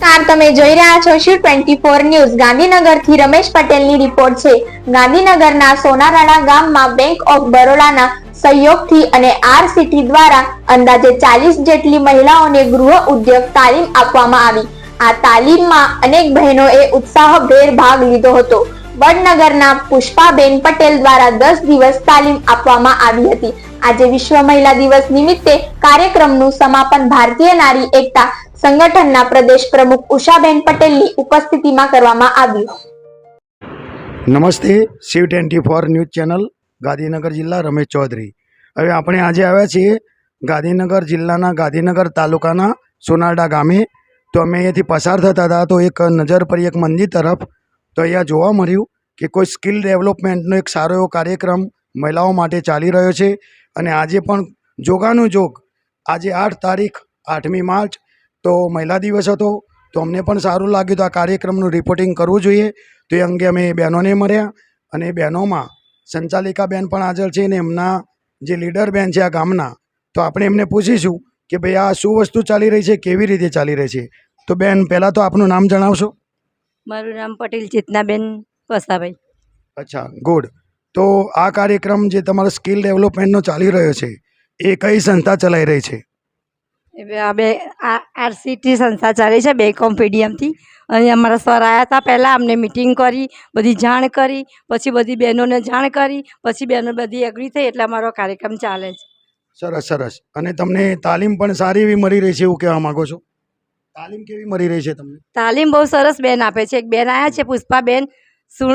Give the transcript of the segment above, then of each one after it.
નમસ્કાર, તમે જોઈ રહ્યા છો શ્યુ ટ્વેન્ટી ફોર ન્યૂઝ? ગાંધીનગરથી રમેશ પટેલની રિપોર્ટ છે. ગાંધીનગરના સોનારાણા ગામમાં બેંક ઓફ બરોડાના સહયોગથી અને આર સિટી દ્વારા અંદાજે ચાલીસ જેટલી મહિલાઓને ગૃહ ઉદ્યોગ તાલીમ આપવામાં આવી. આ તાલીમમાં અનેક બહેનોએ ઉત્સાહભેર ભાગ લીધો હતો. વડનગરના પુષ્પાબેન પટેલ દ્વારા દસ દિવસ તાલીમ આપવામાં આવી હતી. આજે વિશ્વ મહિલા દિવસ નિમિત્તે કાર્યક્રમનું સમાપન ભારતીય નારી એકતા સંગઠનના પ્રદેશ પ્રમુખ ઉષાબેન પટેલની ઉપસ્થિતિમાં કરવામાં આવ્યું. નમસ્તે, Shiv twenty four news channel, Gandhinagar જિલ્લા, રમેશ ચૌધરી. હવે આપણે આજે આવ્યા છીએ ગાંધીનગર જિલ્લાના ગાંધીનગર તાલુકાના સોનારડા ગામે. તો અમે અહીંયાથી પસાર થતા હતા, તો એક નજર પડી એક મંદિર તરફ તો અહીંયા જોવા મળ્યું કે કોઈ સ્કિલ ડેવલપમેન્ટનો એક સારો એવો કાર્યક્રમ મહિલાઓ માટે ચાલી રહ્યો છે. અને આજે પણ જોગાનું જોગ આજે આઠ તારીખ, આઠમી માર્ચ તો મહિલા દિવસ હતો તો અમને પણ સારું લાગ્યું તો આ કાર્યક્રમનું રિપોર્ટિંગ કરવું જોઈએ. તો એ અંગે અમે બહેનોને મળ્યા અને એ બહેનોમાં સંચાલિકા બેન પણ હાજર છે અને એમના જે લીડર બેન છે આ ગામના તો આપણે એમને પૂછીશું કે ભાઈ આ શું વસ્તુ ચાલી રહી છે કેવી રીતે ચાલી રહી છે? તો બેન પહેલાં તો આપનું નામ જણાવશો? મારું નામ પટેલ ચેતનાબેન વસાભાઈ. અચ્છા ગુડ. તો આ કાર્યક્રમ જે તમારો સ્કિલ ડેવલપમેન્ટનો ચાલી રહ્યો છે એ કઈ સંસ્થા ચલાવી રહી છે? બે આ આરસીટી સંસ્થા ચાલે છે બે પીડીએમથી અને અમારા સર આવ્યા હતા પહેલાં અમને મિટિંગ કરી બધી જાણ કરી પછી બધી બહેનોને જાણ કરી પછી બહેનો બધી એગ્રી થઈ એટલે અમારો કાર્યક્રમ ચાલે છે. સરસ સરસ. અને તમને તાલીમ પણ સારી એવી મળી રહી છે એવું કહેવા માગો છો? તાલીમ કેવી મળી રહી છે તમને? તાલીમ બહુ સરસ બેન આપે છે. એક બેન આવ્યા છે પુષ્પાબેન સુ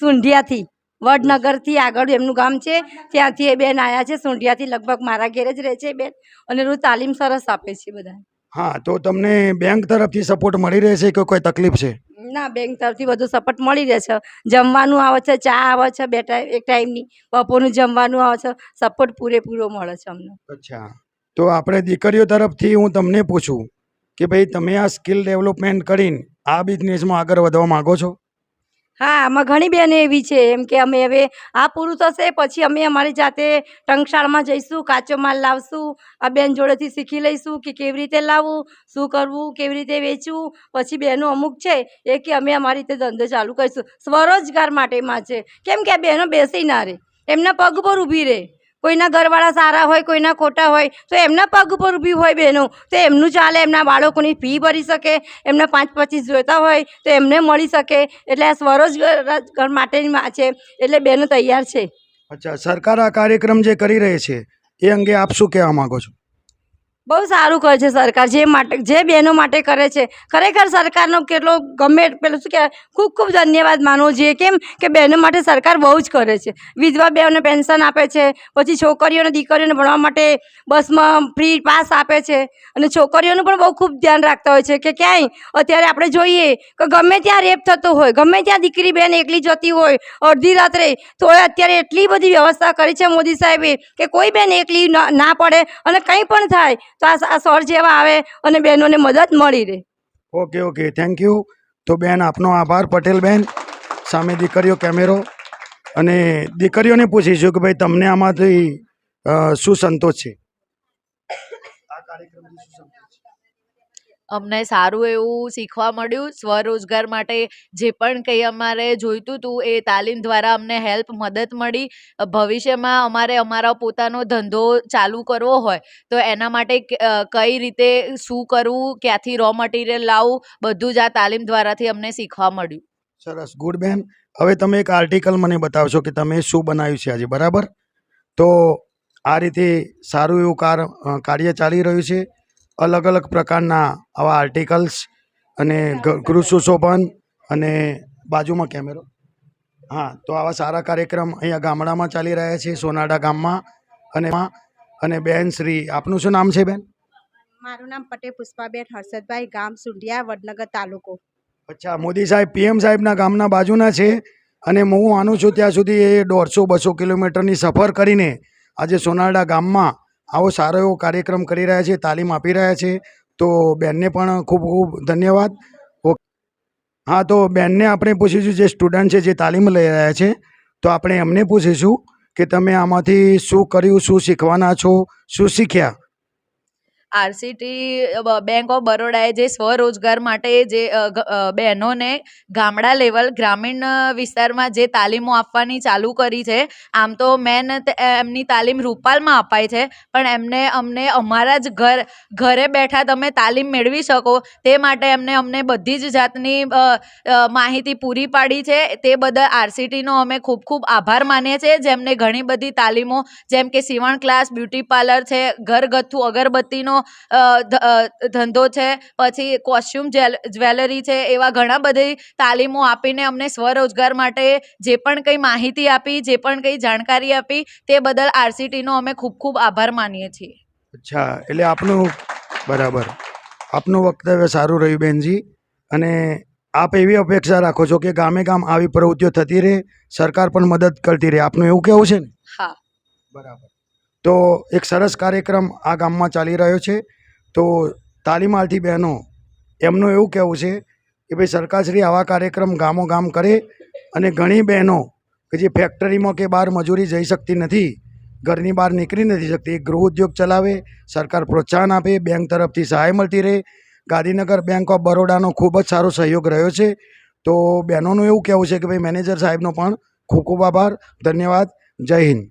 સુંઢિયાથી. વડનગરથી આગળ એમનું ગામ છે. ત્યાંથી એ બેન આવ્યા છે સુંઢિયાથી લગભગ મારા ઘેરે જ રહે છે બેન અને રોજ તાલીમ સરસ આપે છે બધા હા તો તમને બેંક તરફથી સપોર્ટ મળી રહેશે કે કોઈ તકલીફ છે? ના બેંક તરફથી બધું સપોર્ટ મળી રહે છે. જમવાનું આવે છે ચા આવે છે બે ટાઈમ એક ટાઈમની બપોરનું જમવાનું આવે છે સપોર્ટ પૂરેપૂરો મળે છે અમને. અચ્છા. તો આપણે દીકરીઓ તરફથી હું તમને પૂછું કે ભાઈ તમે આ સ્કિલ ડેવલપમેન્ટ કરીને આ બિઝનેસમાં આગળ વધવા માંગો છો? હા, આમાં ઘણી બહેનો એવી છે, એમ કે અમે હવે આ પૂરું થશે, પછી અમે અમારી જાતે ટંકશાળમાં જઈશું, કાચો માલ લાવશું, આ બેન જોડેથી શીખી લઈશું કે કેવી રીતે લાવવું, શું કરવું, કેવી રીતે વેચવું, પછી બહેનો અમુક છે એ કે અમે અમારી રીતે ધંધો ચાલુ કરીશું. સ્વરોજગાર માટેમાં છે. કેમ કે આ બહેનો બેસી ના રહે એમના પગ પર ઊભી રહે કોઈના ઘરવાળા સારા હોય, કોઈના ખોટા હોય, તો એમના પગ પર ઊભી હોય બહેનો. તો એમનું ચાલે, એમના બાળકોની ફી ભરી શકે, એમને પાંચ પચીસ જોઈતા હોય, તો એમને મળી શકે. એટલે આ સ્વરોજગાર માટેની છે, એટલે બહેનો તૈયાર છે. અચ્છા, સરકાર આ કાર્યક્રમ જે કરી રહી છે, એ અંગે આપ શું કહેવા માગો છો? બહુ સારું કરે છે સરકાર, જે માટે, જે બહેનો માટે કરે છે. ખરેખર સરકારનો કેટલો ગમે, પેલું શું કહેવાય, ખૂબ ખૂબ ધન્યવાદ માનવો જોઈએ. કેમ કે બહેનો માટે સરકાર બહુ જ કરે છે. વિધવા બહેનોને પેન્શન આપે છે, પછી છોકરીઓને, દીકરીઓને ભણવા માટે બસમાં ફ્રી પાસ આપે છે. અને છોકરીઓનું પણ બહુ ખૂબ ધ્યાન રાખતા હોય છે કે ક્યાંય, અત્યારે આપણે જોઈએ કે ગમે ત્યાં રેપ થતો હોય, ગમે ત્યાં દીકરી બહેન એકલી જતી હોય, અડધી રાત્રે તો અત્યારે એટલી બધી વ્યવસ્થા કરી છે મોદી સાહેબે કે કોઈ બેન એકલી ના પડે અને કંઈ પણ થાય તો આ સર જેવા આવે અને બહેનોને મદદ મળી રહે. ઓકે ઓકે થેન્ક યુ તો બેન, આપનો આભાર, પટેલ બેન. સામે દીકરીઓ કેમેરો. અને દીકરીઓને પૂછીશું કે ભાઈ તમને આમાંથી શું સંતોષ છે? આ કાર્યક્રમથી? અમને સારું એવું શીખવા મળ્યું. સ્વરોજગાર માટે જે પણ કંઈ અમારે જોઈતું હતું એ તાલીમ દ્વારા અમને હેલ્પ, મદદ મળી. ભવિષ્યમાં અમારે અમારો પોતાનો ધંધો ચાલુ કરવો હોય તો એના માટે કઈ રીતે, શું કરવું, ક્યાંથી રો મટીરિયલ લાવવું બધું જ આ તાલીમ દ્વારાથી અમને શીખવા મળ્યું. સરસ. ગુડ બેન. હવે તમે એક આર્ટિકલ મને બતાવશો કે તમે શું બનાવ્યું છે આજે, બરાબર? તો આ રીતે સારું એવું કાર કાર્ય ચાલી રહ્યું છે. અલગ અલગ પ્રકારના આવા આર્ટિકલ્સ અને ગૃહ સુશોભન અને બાજુમાં કેમેરો હા તો આવા સારા કાર્યક્રમ અહીંયા ગામડામાં ચાલી રહ્યા છે સોનાડા ગામમાં અને અને બેન શ્રી આપનું શું નામ છે બેન? મારું નામ પટેલ પુષ્પાબેન હર્ષદભાઈ ગામ સુંઢિયા વડનગર તાલુકો. અચ્છા મોદી સાહેબ પીએમ સાહેબના ગામના બાજુના છે અને હું માનું છું ત્યાં સુધી એ દોઢસો બસો કિલોમીટરની સફર કરીને આજે સોનાડા ગામમાં આવો સારો એવો કાર્યક્રમ કરી રહ્યા છે, તાલીમ આપી રહ્યા છે. તો બેનને પણ ખૂબ ખૂબ ધન્યવાદ. હા, તો બેનને આપણે પૂછીશું, જે સ્ટુડન્ટ છે, જે તાલીમ લઈ રહ્યા છે, તો આપણે એમને પૂછીશું કે તમે આમાંથી શું કર્યું, શું શીખવાના છો, શું શીખ્યા? આરસીટી બેંક ઓફ બરોડાએ જે સ્વરોજગાર માટે જે બહેનોને ગામડા લેવલ ગ્રામીણ વિસ્તારમાં જે તાલીમો આપવાની ચાલુ કરી છે, આમ તો મેન એમની તાલીમ રૂપાલમાં અપાય છે, પણ એમને, અમને અમારા જ ઘર, ઘરે બેઠા તમે તાલીમ મેળવી શકો, તે માટે એમને, અમને બધી જ જાતની માહિતી પૂરી પાડી છે, તે બદલ આરસીટીનો અમે ખૂબ ખૂબ આભાર માનીએ છીએ, જેમને ઘણી બધી તાલીમો, જેમ કે સીવણ ક્લાસ, બ્યુટી પાર્લર છે, ઘરગથ્થુ અગરબત્તીનો ધંધો છે પછી કોસ્ચ્યુમ જ્વેલરી છે એવા ઘણા બધી તાલીમો આપીને અમને સ્વરોજગાર માટે જે પણ કંઈ માહિતી આપી જે પણ કંઈ જાણકારી આપી તે બદલ આરસીટીનો અમે ખૂબ ખૂબ આભાર માનીએ છીએ. અચ્છા એટલે આપનું બરાબર. આપનું વક્તવ્ય સારું રહ્યું બેનજી. અને આપ એવી અપેક્ષા રાખો છો કે ગામે ગામ આવી પ્રવૃત્તિઓ થતી રહે સરકાર પણ મદદ કરતી રહે. આપનું એવું કેવું છે ને? હા. બરાબર. તો એક સરસ કાર્યક્રમ આ ગામમાં ચાલી રહ્યો છે. તો તાલીમાર્થી બહેનો, એમનું એવું કહેવું છે કે ભાઈ સરકારશ્રી આવા કાર્યક્રમ ગામો ગામ કરે અને ઘણી બહેનો કે જે ફેક્ટરીમાં કે બહાર મજૂરી જઈ શકતી નથી, ઘરની બહાર નીકળી નથી શકતી ગૃહ ઉદ્યોગ ચલાવે, સરકાર પ્રોત્સાહન આપે, બેંક તરફથી સહાય મળતી રહે. ગાંધીનગર બેંક ઓફ બરોડાનો ખૂબ જ સારો સહયોગ રહ્યો છે. તો બહેનોનું એવું કહેવું છે કે ભાઈ મેનેજર સાહેબનો પણ ખૂબ ખૂબ આભાર, ધન્યવાદ, જય હિન્દ.